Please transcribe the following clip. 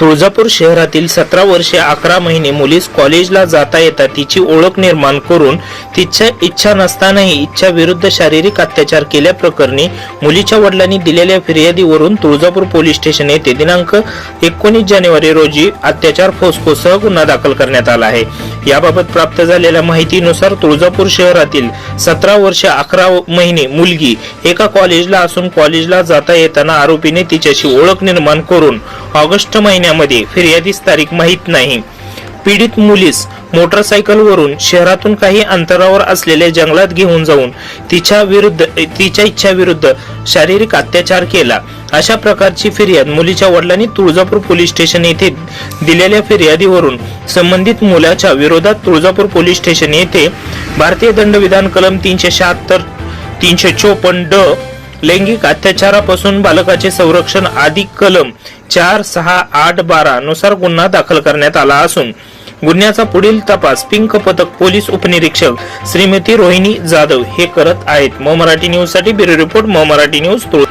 तुळजापूर शहरातील सतरा वर्षे अकरा महिने मुलीस कॉलेजला जाता येता तिची ओळख निर्माण करून तिच्या इच्छा नसतानाही इच्छा विरुद्ध शारीरिक अत्याचार केल्याप्रकरणी मुलीच्या वडिलांनी दिलेल्या फिर्यादीवरून तुळजापूर पोलीस स्टेशन येथे दिनांक एकोणीस जानेवारी रोजी अत्याचार फोस्कोसह गुन्हा दाखल करण्यात आला आहे. याबाबत प्राप्त झालेल्या माहितीनुसार तुळजापूर शहरातील सतरा वर्ष अकरा महिने मुलगी एका कॉलेजला असून कॉलेजला जाता येताना आरोपीने तिच्याशी ओळख निर्माण करून ऑगस्ट महिन्यामध्ये फिर्यादीस तारीख माहीत नाही. पीडित मुलीस मोटरसायकलवरून शहरातून काही अंतरावर असलेल्या जंगलात घेऊन जाऊन तिच्या विरुद्ध तिच्या इच्छा विरुद्ध शारीरिक अत्याचार केला. अशा प्रकारची फिर्याद मुलीच्या वडिलांनी तुळजापूर पोलीस स्टेशन येथे दिलेल्या फिर्यादीवरून संबंधित मुलाच्या विरोधात तुळजापूर पोलीस स्टेशन येथे भारतीय दंडविधान कलम तीनशे शहात्तर तीनशे चोपन्न ड लैंगिक अत्याचारापासून बालकाचे संरक्षण आदी कलम चार सहा आठ बारा नुसार गुन्हा दाखल करण्यात आला असून गुन्ह्याचा पुढील तपास पिंक पथक पोलीस उपनिरीक्षक श्रीमती रोहिणी जाधव हे करत आहेत. म मराठी न्यूजसाठी ब्युरो रिपोर्ट म मराठी न्यूज